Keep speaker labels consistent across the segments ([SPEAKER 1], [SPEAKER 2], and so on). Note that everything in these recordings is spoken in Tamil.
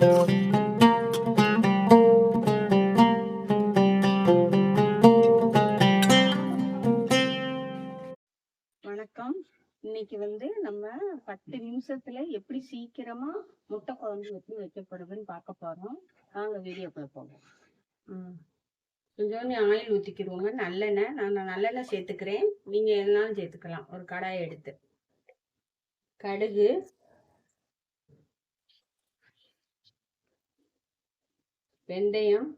[SPEAKER 1] வணக்கம். இன்னைக்கு வந்து நம்ம பத்து நிமிஷத்துல எப்படி சீக்கிரமா முட்டை குழம்பு எப்படி வைக்கப்படுதுன்னு பார்க்க போறோம். வாங்க வீடியோக்குள்ள போவோம். ம். கொஞ்சோண்டு ஆயில் ஊற்றிக்கிடுவோங்க நல்லெண்ணெய். நான் நல்லெண்ணெய் சேர்த்துக்கிறேன். நீங்க எதுனாலும் சேர்த்துக்கலாம். ஒரு கடாயை எடுத்து. கடுகு வெந்தயம்.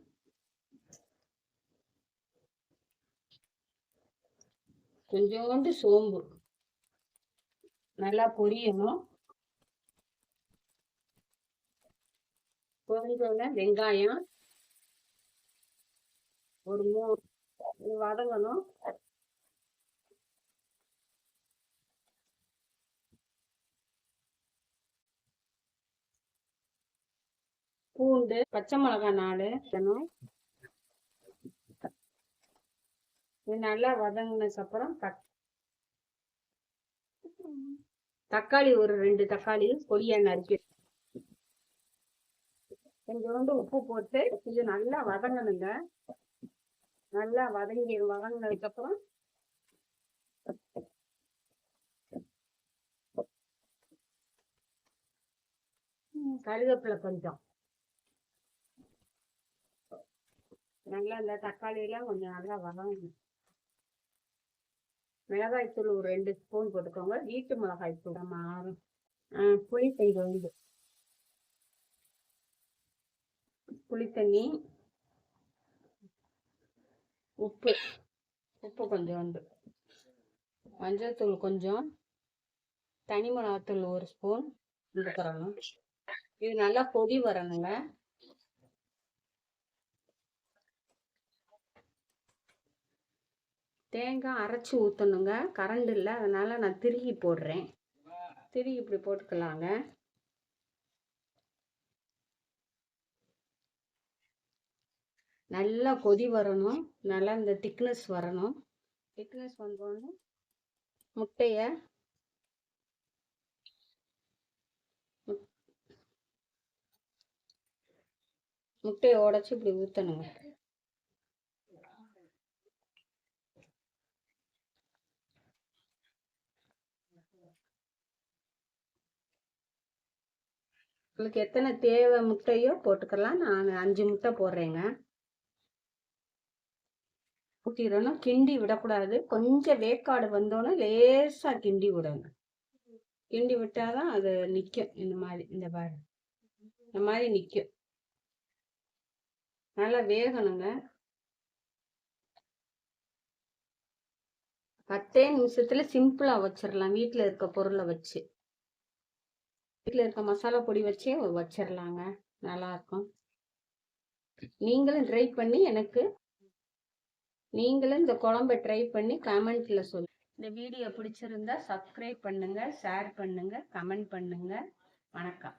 [SPEAKER 1] கொஞ்சோண்டு சோம்பு. நல்லா பொரியணும். பொரிஞ்சோடனே வெங்காயம். ஒரு மூணு வதங்கணும். பூண்டு பச்சை மிளகாய் நாலு இது நல்லா வதங்கினதுக்கப்புறம் தக்- தக்காளி ஒரு ரெண்டு தக்காளி பொடியா நறுக்கி கொஞ்சோண்டு உப்பு போட்டு இது நல்லா வதங்கணுங்க. நல்லா வதங்கி வதங்கினதுக்கப்புறம் கருவேப்பிலை கொஞ்சம். நல்லா இந்த தக்காளியெல்லாம் கொஞ்சம் நல்லா வதங்கணும். மிளகாய் தூள் ஒரு ரெண்டு ஸ்பூன் போட்டுக்கோங்க. வீட்டு மிளகாய் தூள். நம்ம ஆறு புளி செய்வது புளி தண்ணி உப்பு. உப்பு மஞ்சள் தூள் கொஞ்சம். தனி மிளகாத்தூள் ஒரு ஸ்பூன். இது நல்லா கொதி வரணுங்க. தேங்காய் அரைச்சி ஊற்றணுங்க கரண்ட் இல்லை அதனால் நான் திருகி போடுறேன். திருகி இப்படி போட்டுக்கலாங்க. நல்லா கொதி வரணும். நல்லா இந்த திக்னஸ் வரணும். திக்னஸ் வந்தோடனே முட்டையை முட்டையை உடச்சி இப்படி ஊற்றணுங்க உங்களுக்கு எத்தனை தேவை முட்டையோ போட்டுக்கலாம். நான் அஞ்சு முட்டை போடுறேங்க. ஊற்றிடணும் கிண்டி விடக்கூடாது. கொஞ்சம் வேக்காடு வந்தோன்னே லேசாக கிண்டி விடணும். கிண்டி விட்டால் தான் அது நிற்கும் இந்த மாதிரி இந்த பாரு. இந்த மாதிரி நிற்கும் நல்லா வேகணுங்க. பத்தே நிமிஷத்தில் சிம்பிளாக வச்சிடலாம். வீட்டில் இருக்க பொருளை வச்சு. வீட்டில் இருக்க மசாலா பொடி வச்சே வச்சிடலாங்க நல்லா இருக்கும். நீங்களும் ட்ரை பண்ணி எனக்கு நீங்களும் இந்த குழம்பை ட்ரை பண்ணி கமெண்ட்ல சொல்லு. இந்த வீடியோ பிடிச்சிருந்தா சப்ஸ்கிரைப் பண்ணுங்க ஷேர் பண்ணுங்க கமெண்ட் பண்ணுங்க. வணக்கம்.